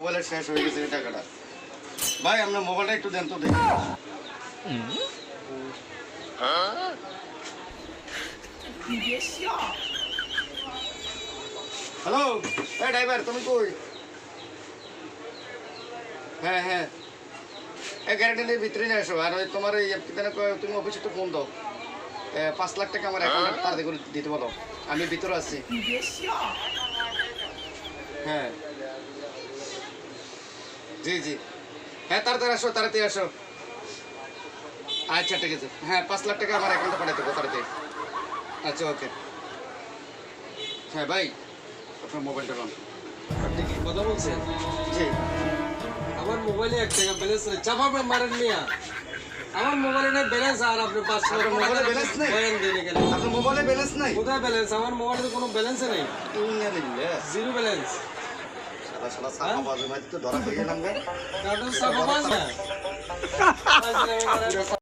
মোবাইলের শেষ হয়ে গেছে টাকাটা ভাই আপনার মোবাইলটা একটু দেন তো দেখি। হ্যালো? এই ড্রাইভার, তুমি কই? হ্যাঁ হ্যাঁ। এই গ্যারান্টির ভিতরে নিয়ে আসো। আর ওই তোমার এই তুমি অফিসে একটু ফোন দাও। পাঁচ লাখ টাকা আমার অ্যাকাউন্টে তাড়াতাড়ি করে দিতে বলো। আমি ভিতরে আছি। হ্যাঁ। জি জি। হ্যাঁ তাড়াতাড়ি আসো তাড়াতাড়ি আসো। আচ্ছা ঠিক আছে। হ্যাঁ পাঁচ লাখ টাকা আমার অ্যাকাউন্টে পাঠাতে দেবো তাড়াতাড়ি। আচ্ছা ওকে। হ্যাঁ ভাই আপনার মোবাইলটা পান আপনি কি কথা বলছেন? জি। আমার মোবাইলে এক টাকা ব্যালেন্স নেই। চাপাবে মারেন মিয়া। আমার মোবাইলে নেই ব্যালেন্স আর আপনি পাঁচ আপনার মোবাইলে balance নেই? বয়ান দিন এখানে আপনার মোবাইলে ব্যালেন্স নাই? কোথায় ব্যালেন্স আমার মোবাইলে তো কোনো ব্যালেন্সই নেই। জিরো ব্যালেন্স ধরা হয়ে গেলাম